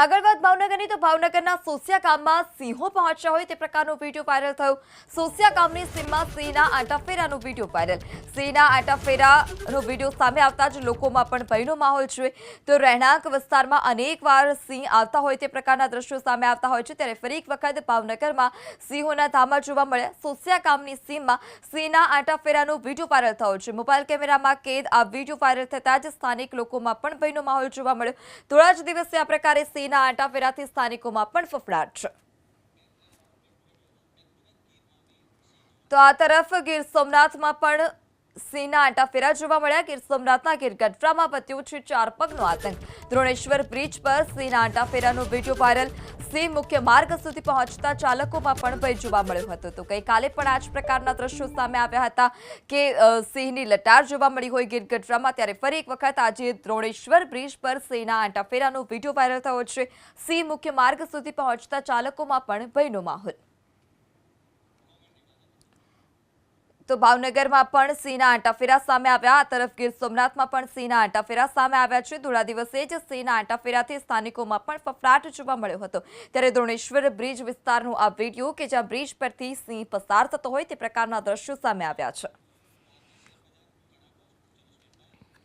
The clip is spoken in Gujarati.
આગળ વાત ભાવનગરની, તો ભાવનગરના સોસિયા ગામમાં સિંહો પહોંચ્યા હોય તે પ્રકારનો વીડિયો વાયરલ થયો. સોસિયા ગામની સીમમાં સિંહના આંટાફેરાનો વીડિયો વાયરલ. સિંહના આંટાફેરાનો વીડિયો સામે આવતા જ લોકોમાં પણ ભયનો માહોલ છે. તો રહેણાંક વિસ્તારમાં અનેકવાર સિંહ આવતા હોય તે પ્રકારના દ્રશ્યો સામે આવતા હોય છે. ત્યારે ફરી એક વખત ભાવનગરમાં સિંહોના ધામા જોવા મળ્યા. સોસિયા ગામની સીમમાં સિંહના આંટાફેરાનો વીડિયો વાયરલ થયો છે. મોબાઈલ કેમેરામાં કેદ આ વીડિયો વાયરલ થતાં જ સ્થાનિક લોકોમાં પણ ભયનો માહોલ જોવા મળ્યો. થોડા જ દિવસે આ પ્રકારે સિંહના આંટાફેરાથી સ્થાનિકોમાં પણ ફફડાટ. તો આ તરફ ગીર સોમનાથમાં પણ સિંહના આંટાફેરા જોવા મળ્યા. ગીર સોમનાથના ગીર ગઢડામાં પત્યો છે ચાર પગનો આતંક. દ્રોણેશ્વર બ્રિજ પર સિંહના આંટાફેરાનો વીડિયો વાયરલ સિંહ મુખ્ય માર્ગ સુધી પહોંચતા ચાલકોમાં પણ ભય જોવા મળ્યો હતો. તો ગઈકાલે પણ આ જ પ્રકારના દ્રશ્યો સામે આવ્યા હતા કે સિંહની લટાર જોવા મળી હોય ગીર ગઢડામાં. ત્યારે ફરી એક વખત આજે દ્રોણેશ્વર બ્રિજ પર સિંહના આંટાફેરાનો વીડિયો વાયરલ થયો છે. સિંહ મુખ્ય માર્ગ સુધી પહોંચતા ચાલકોમાં પણ ભયનો માહોલ. તો ભાવનગરમાં પણ સિંહના આંટાફેરા સામે આવ્યા. આ તરફ ગીર સોમનાથમાં પણ સિંહના આંટાફેરા સામે આવ્યા છે. ધોળા દિવસે જ સિંહના આંટાફેરાથી સ્થાનિકોમાં પણ ફફડાટ જોવા મળ્યો હતો. ત્યારે દ્રોણેશ્વર બ્રિજ વિસ્તારનો આ વીડિયો કે જ્યાં બ્રિજ પરથી સિંહ પસાર થતો હોય તે પ્રકારના દ્રશ્યો સામે આવ્યા છે.